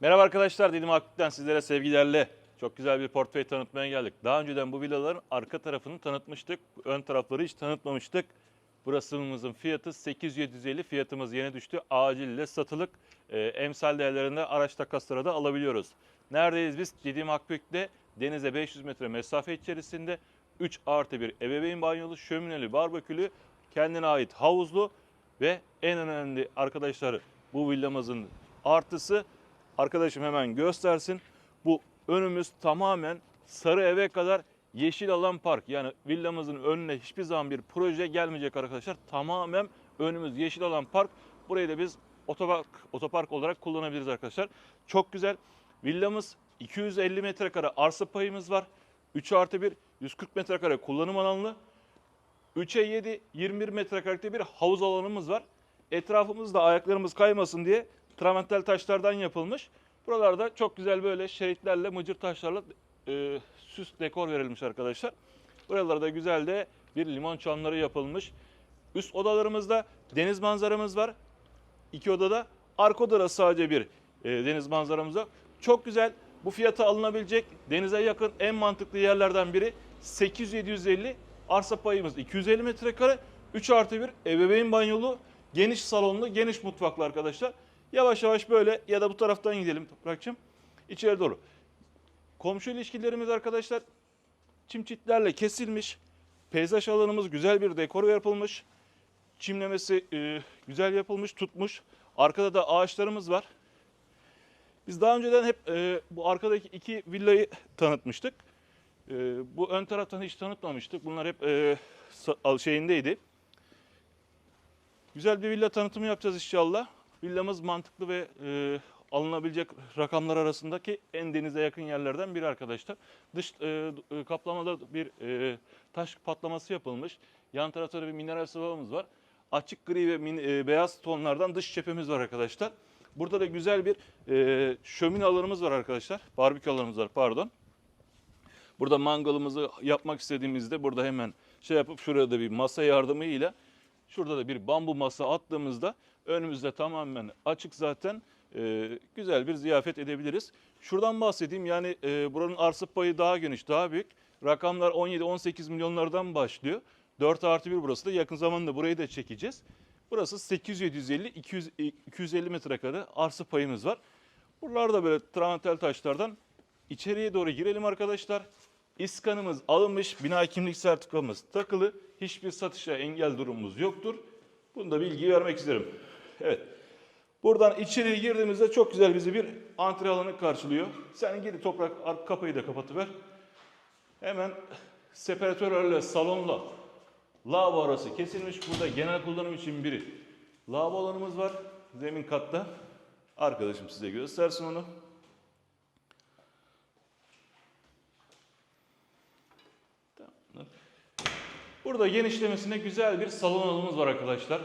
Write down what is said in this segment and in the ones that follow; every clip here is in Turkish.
Merhaba arkadaşlar, Dilim Akbük'ten sizlere sevgilerle çok güzel bir portföy tanıtmaya geldik. Daha önceden bu villaların arka tarafını tanıtmıştık, ön tarafları hiç tanıtmamıştık. Burasımızın fiyatı 8750, fiyatımız yeni düştü. Acille satılık, e, emsal değerlerinde araç takasları da alabiliyoruz. Neredeyiz biz? Didim Akbük'te denize 500 metre mesafe içerisinde 3 artı 1 ebeveyn banyolu, şömineli, barbekülü, kendine ait havuzlu ve en önemli arkadaşlar bu villamızın artısı Arkadaşım hemen göstersin. Bu önümüz tamamen sarı eve kadar yeşil alan park. Yani villamızın önüne hiçbir zaman bir proje gelmeyecek arkadaşlar. Tamamen önümüz yeşil alan park. Burayı da biz otopark, otopark olarak kullanabiliriz arkadaşlar. Çok güzel. Villamız 250 metrekare arsa payımız var. 3 artı 1 140 metrekare kullanım alanlı. 3'e 7 21 metrekarelikte bir havuz alanımız var. Etrafımızda ayaklarımız kaymasın diye traventel taşlardan yapılmış. Buralarda çok güzel böyle şeritlerle, mıcır taşlarla e, süs dekor verilmiş arkadaşlar. Buralarda güzel de bir limon çamları yapılmış. Üst odalarımızda deniz manzaramız var. İki odada. Arka odada sadece bir e, deniz manzaramız var. Çok güzel. Bu fiyata alınabilecek denize yakın en mantıklı yerlerden biri 800-750 arsa payımız 250 metrekare 3 artı 1 ebeveyn banyolu geniş salonlu geniş mutfaklı arkadaşlar. Yavaş yavaş böyle ya da bu taraftan gidelim Toprakçım. İçeri doğru. Komşu ilişkilerimiz arkadaşlar çim çitlerle kesilmiş. Peyzaj alanımız güzel bir dekor yapılmış. Çimlemesi e, güzel yapılmış, tutmuş. Arkada da ağaçlarımız var. Biz daha önceden hep e, bu arkadaki iki villayı tanıtmıştık. E, bu ön taraftan hiç tanıtmamıştık. Bunlar hep e, şeyindeydi. Güzel bir villa tanıtımı yapacağız inşallah. Villamız mantıklı ve e, alınabilecek rakamlar arasındaki en denize yakın yerlerden biri arkadaşlar. Dış e, e, kaplamada bir e, taş patlaması yapılmış. Yan tarafta bir mineral sıvamız var. Açık gri ve min- e, beyaz tonlardan dış cephemiz var arkadaşlar. Burada da güzel bir e, şömine alanımız var arkadaşlar. Barbekü alanımız var pardon. Burada mangalımızı yapmak istediğimizde burada hemen şey yapıp şurada da bir masa yardımıyla şurada da bir bambu masa attığımızda önümüzde tamamen açık zaten e, güzel bir ziyafet edebiliriz. Şuradan bahsedeyim yani e, buranın arsa payı daha geniş daha büyük. Rakamlar 17-18 milyonlardan başlıyor. 4 artı 1 burası da yakın zamanda burayı da çekeceğiz. Burası 800-750 250 metrekare arsa payımız var. Buralarda böyle traventel taşlardan içeriye doğru girelim arkadaşlar. İskanımız alınmış, bina kimlik sertifikamız takılı. Hiçbir satışa engel durumumuz yoktur. Bunu da bilgi vermek isterim. Evet. Buradan içeriye girdiğimizde çok güzel bizi bir antre alanı karşılıyor. Sen gir toprak arka kapıyı da kapatıver. Hemen separatörlerle salonla lavabo arası kesilmiş. Burada genel kullanım için biri. Lavabo alanımız var zemin katta. Arkadaşım size göstersin onu. Burada genişlemesine güzel bir salon alanımız var arkadaşlar.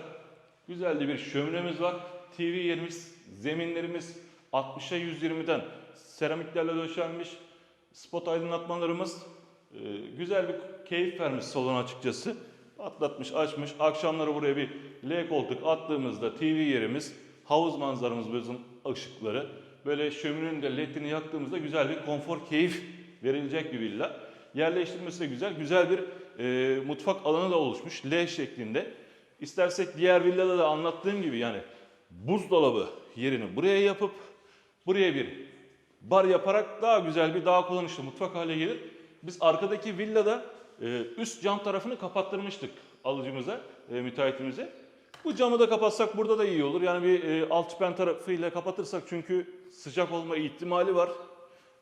Güzel de bir şöminemiz var. TV yerimiz, zeminlerimiz 60'a 120'den seramiklerle döşenmiş. Spot aydınlatmalarımız e, güzel bir keyif vermiş salon açıkçası. Atlatmış, açmış. Akşamları buraya bir L koltuk attığımızda TV yerimiz, havuz manzaramız bizim ışıkları. Böyle şöminenin de ledini yaktığımızda güzel bir konfor, keyif verilecek bir villa. Yerleştirmesi de güzel. Güzel bir e, mutfak alanı da oluşmuş L şeklinde. İstersek diğer villada da anlattığım gibi yani buzdolabı yerini buraya yapıp buraya bir bar yaparak daha güzel bir daha kullanışlı mutfak hale gelir. Biz arkadaki villada e, üst cam tarafını kapattırmıştık alıcımıza, e, müteahhitimize. Bu camı da kapatsak burada da iyi olur. Yani bir e, alt pen tarafıyla kapatırsak çünkü sıcak olma ihtimali var.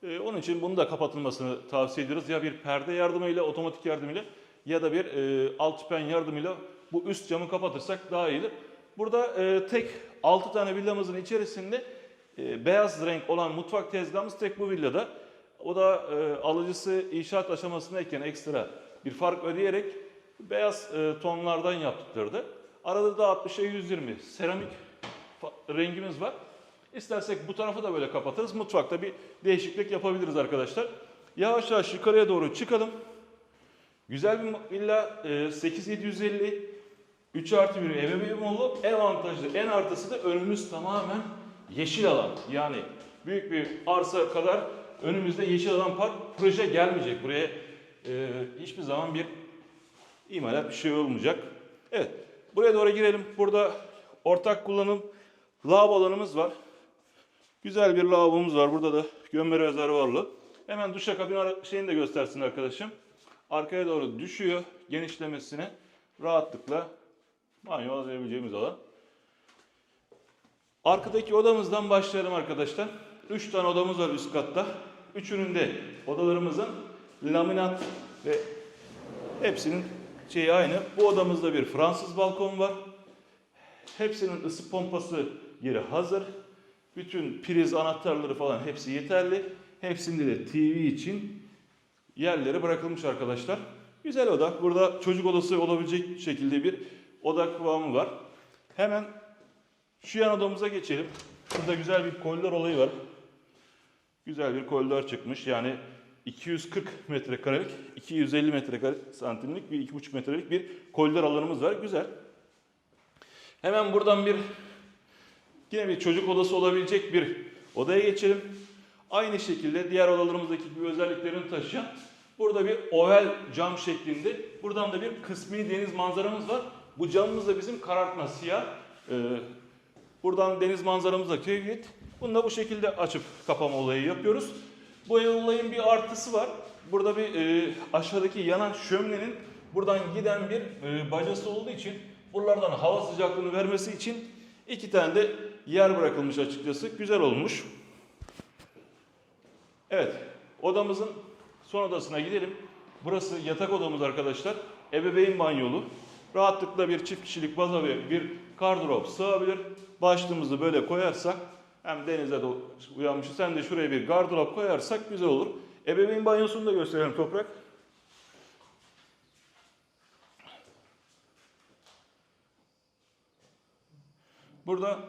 E, onun için bunu da kapatılmasını tavsiye ediyoruz. Ya bir perde yardımıyla, otomatik yardımıyla ya da bir e, alt pen yardımıyla bu üst camı kapatırsak daha iyidir. Burada e, tek 6 tane villamızın içerisinde e, beyaz renk olan mutfak tezgahımız tek bu villada. O da e, alıcısı inşaat aşamasındayken ekstra bir fark ödeyerek beyaz e, tonlardan yaptırdı. Arada da 60'a 120 seramik rengimiz var. İstersek bu tarafı da böyle kapatırız. Mutfakta bir değişiklik yapabiliriz arkadaşlar. Yavaş yavaş yukarıya doğru çıkalım. Güzel bir villa e, 8750 3 artı 1 ebeveyn oğlu en avantajlı en artısı da önümüz tamamen yeşil alan. Yani büyük bir arsa kadar önümüzde Yeşil Alan Park proje gelmeyecek. Buraya e, hiçbir zaman bir imalat bir şey olmayacak. Evet, buraya doğru girelim. Burada ortak kullanım lavabo alanımız var. Güzel bir lavabomuz var. Burada da gömme rezervuarlı. Hemen duşakabin şeyini de göstersin arkadaşım. Arkaya doğru düşüyor genişlemesine. Rahatlıkla banyo alabileceğimiz alan. Arkadaki odamızdan başlayalım arkadaşlar. 3 tane odamız var üst katta. Üçünün de odalarımızın laminat ve hepsinin şeyi aynı. Bu odamızda bir Fransız balkon var. Hepsinin ısı pompası yeri hazır. Bütün priz anahtarları falan hepsi yeterli. Hepsinde de TV için yerleri bırakılmış arkadaşlar. Güzel oda. Burada çocuk odası olabilecek şekilde bir oda kıvamı var. Hemen şu yan odamıza geçelim. Burada güzel bir koridor olayı var. Güzel bir koridor çıkmış. Yani 240 metrekarelik, 250 metrekare santimlik bir 2,5 metrelik bir koridor alanımız var. Güzel. Hemen buradan bir yine bir çocuk odası olabilecek bir odaya geçelim. Aynı şekilde diğer odalarımızdaki gibi özelliklerini taşıyan burada bir oval cam şeklinde buradan da bir kısmi deniz manzaramız var. Bu camımız da bizim karartma siyah. Ee, buradan deniz manzaramız da kilit. Bunu da bu şekilde açıp kapama olayı yapıyoruz. Bu olayın bir artısı var. Burada bir e, aşağıdaki yanan şöminenin buradan giden bir e, bacası olduğu için buralardan hava sıcaklığını vermesi için iki tane de yer bırakılmış açıkçası. Güzel olmuş. Evet, odamızın son odasına gidelim. Burası yatak odamız arkadaşlar. Ebeveyn banyolu. Rahatlıkla bir çift kişilik baza ve bir gardırop sığabilir. Başlığımızı böyle koyarsak hem denize de uyanmışız hem de şuraya bir gardırop koyarsak güzel olur. Ebeveyn banyosunu da gösterelim Toprak. Burada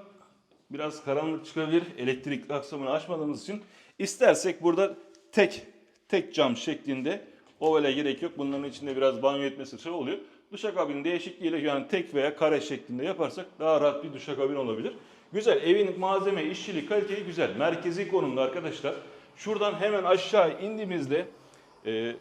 biraz karanlık çıkabilir. Elektrik aksamını açmadığımız için istersek burada tek tek cam şeklinde ovale gerek yok. Bunların içinde biraz banyo etmesi şey oluyor. Duşakabin değişikliğiyle yani tek veya kare şeklinde yaparsak daha rahat bir duşakabin olabilir. Güzel. Evin malzeme, işçilik, kaliteyi güzel. Merkezi konumda arkadaşlar. Şuradan hemen aşağı indiğimizde e,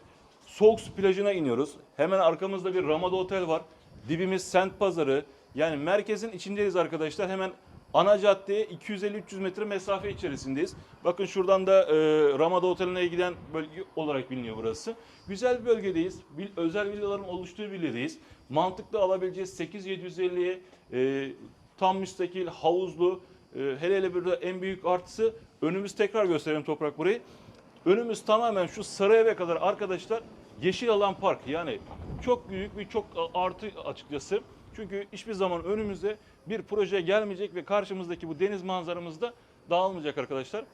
Soğuk Su plajına iniyoruz. Hemen arkamızda bir Ramada Otel var. Dibimiz Sent Pazarı. Yani merkezin içindeyiz arkadaşlar. Hemen ana caddeye 250-300 metre mesafe içerisindeyiz. Bakın şuradan da e, Ramada Oteli'ne giden bölge olarak biliniyor burası. Güzel bir bölgedeyiz. Bil- özel villaların oluştuğu bir bölgedeyiz. Mantıklı alabileceğiz 8750'ye e, tam müstakil, havuzlu. E, hele hele burada en büyük artısı önümüz tekrar gösterelim toprak burayı. Önümüz tamamen şu sarı eve kadar arkadaşlar yeşil alan park. Yani çok büyük bir çok artı açıkçası. Çünkü hiçbir zaman önümüze bir proje gelmeyecek ve karşımızdaki bu deniz manzaramız da dağılmayacak arkadaşlar.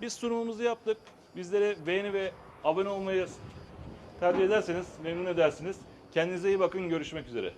Biz sunumumuzu yaptık. Bizlere beğeni ve abone olmayı tercih ederseniz memnun edersiniz. Kendinize iyi bakın. Görüşmek üzere.